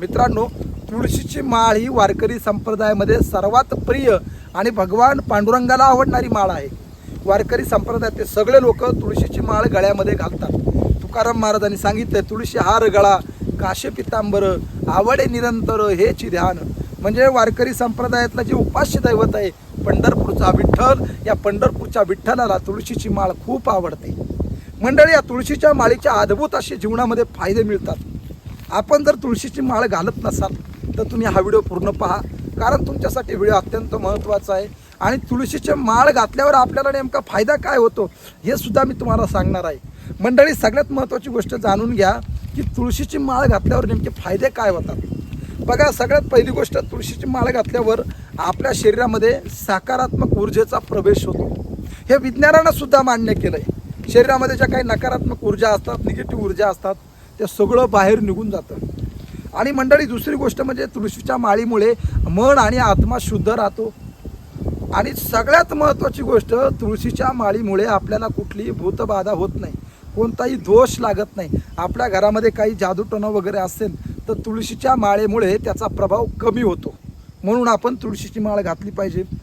मित्रांनो तुळशीची माळ ही वारकरी संप्रदायामध्ये सर्वात प्रिय आणि भगवान पांडुरंगाला आवडणारी माळ आहे. वारकरी संप्रदायातले सगळे लोक तुळशीची माळ गळ्यामध्ये घालतात. तुकाराम महाराजांनी सांगितलं तुळशी हार गळा काशे पितांबर आवडे निरंतर हेची ध्यान म्हणजे वारकरी संप्रदायातलं जे उपास्य दैवत आहे पंढरपूरचा विठ्ठल या पंढरपूरच्या विठ्ठलाला तुळशीची माळ खूप आवडते. मंडळी या तुळशीच्या माळीच्या अद्भुत असे जीवनामध्ये फायदे मिळतात. आपण जर तुळशीची माळ घालत नसाल तर तुम्ही हा व्हिडिओ पूर्ण पहा. कारण तुमच्यासाठी व्हिडिओ अत्यंत महत्त्वाचा आहे. आणि तुळशीचे माळ घातल्यावर आपल्याला नेमका फायदा काय होतो हे सुद्धा मी तुम्हाला सांगणार आहे. मंडळी सगळ्यात महत्त्वाची गोष्ट जाणून घ्या की तुळशीची माळ घातल्यावर नेमके फायदे काय होतात. बघा सगळ्यात पहिली गोष्ट तुळशीची माळ घातल्यावर आपल्या शरीरामध्ये सकारात्मक ऊर्जेचा प्रवेश होतो. हे विज्ञानानं सुद्धा मान्य केलं आहे शरीरामध्ये ज्या काही नकारात्मक ऊर्जा असतात निगेटिव्ह ऊर्जा असतात ते सगळं बाहेर निघून जातं. आणि मंडळी दुसरी गोष्ट म्हणजे तुळशीच्या माळीमुळे मन आणि आत्मा शुद्ध राहतो. आणि सगळ्यात महत्त्वाची गोष्ट तुळशीच्या माळीमुळे आपल्याला कुठलीही भूतबाधा होत नाही. कोणताही दोष लागत नाही. आपल्या घरामध्ये काही जादूटोणं वगैरे असेल तर तुळशीच्या माळेमुळे त्याचा प्रभाव कमी होतो. म्हणून आपण तुळशीची माळ घातली पाहिजे.